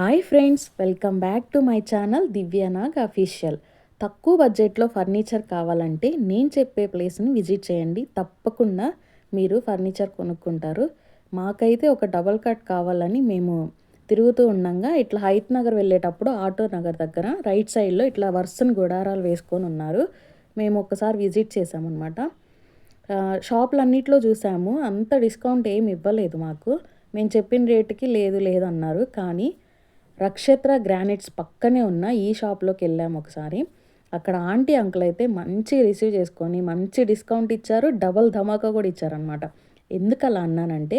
Hi friends welcome back to my channel Divya Nag official. తక్కువ బడ్జెట్లో furniture కావాలంటే నేను చెప్పే ప్లేస్ని విజిట్ చేయండి. తప్పకుండా మీరు ఫర్నిచర్ కొనుక్కుంటారు. మాకైతే ఒక డబల్ కట్ కావాలని మేము తిరుగుతూ ఉండగా ఇట్లా హైత్ నగర్ వెళ్ళేటప్పుడు ఆటో నగర్ దగ్గర రైట్ సైడ్లో ఇట్లా వర్సన్ గుడారాలు వేసుకొని ఉన్నారు. మేము ఒకసారి విజిట్ చేసామన్నమాట షాపులన్నిట్లో చూసాము. అంత డిస్కౌంట్ ఏమి ఇవ్వలేదు మాకు. మేము చెప్పిన రేటుకి లేదు లేదు అన్నారు కానీ రక్షత్ర గ్రానైట్స్ పక్కనే ఉన్న ఈ షాప్లోకి వెళ్ళాము ఒకసారి. అక్కడ ఆంటీ అంకుల్ అయితే మంచి రిసీవ్ చేసుకొని మంచి డిస్కౌంట్ ఇచ్చారు. డబల్ ధమాకా కూడా ఇచ్చారనమాట ఎందుకు అలా అన్నానంటే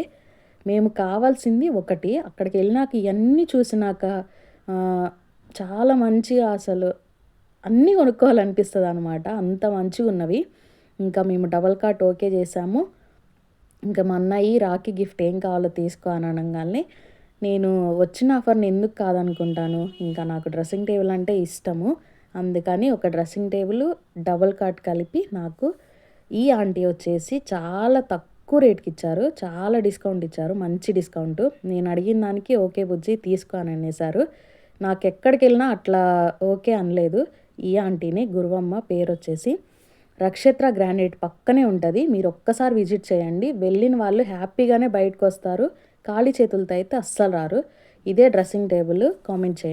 మేము కావాల్సింది ఒకటి అక్కడికి వెళ్ళినాక ఇవన్నీ చూసినాక చాలా మంచిగా అసలు అన్నీ కొనుక్కోవాలనిపిస్తుంది అనమాట అంత మంచిగా ఉన్నవి. ఇంకా మేము డబల్ కాట్ ఓకే చేసాము. ఇంకా మా అన్నయ్య రాఖీ గిఫ్ట్ ఏం కావాలో తీసుకో అని అనగానే నేను వచ్చిన ఆఫర్ని ఎందుకు కాదనుకుంటాను? ఇంకా నాకు డ్రెస్సింగ్ టేబుల్ అంటే ఇష్టము. అందుకని ఒక డ్రెస్సింగ్ టేబుల్ డబల్ కాట్ కలిపి నాకు ఈ ఆంటీ వచ్చేసి చాలా తక్కువ రేట్కి ఇచ్చారు. చాలా డిస్కౌంట్ ఇచ్చారు. మంచి డిస్కౌంట్. నేను అడిగిన దానికి ఓకే బుజ్జి తీసుకో అని అనేసారు నాకు ఎక్కడికి వెళ్ళినా అట్లా ఓకే అనలేదు. ఈ ఆంటీని గురువమ్మ పేరు వచ్చేసి నక్షత్ర గ్రానైట్ పక్కనే ఉంటుంది. మీరు ఒక్కసారి విజిట్ చేయండి. వెళ్ళిన వాళ్ళు హ్యాపీగానే బయటకు వస్తారు ఖాళీ చేతులతో అయితే అస్సలు రారు. ఇదే డ్రెస్సింగ్ టేబుల్. కామెంట్ చేయండి.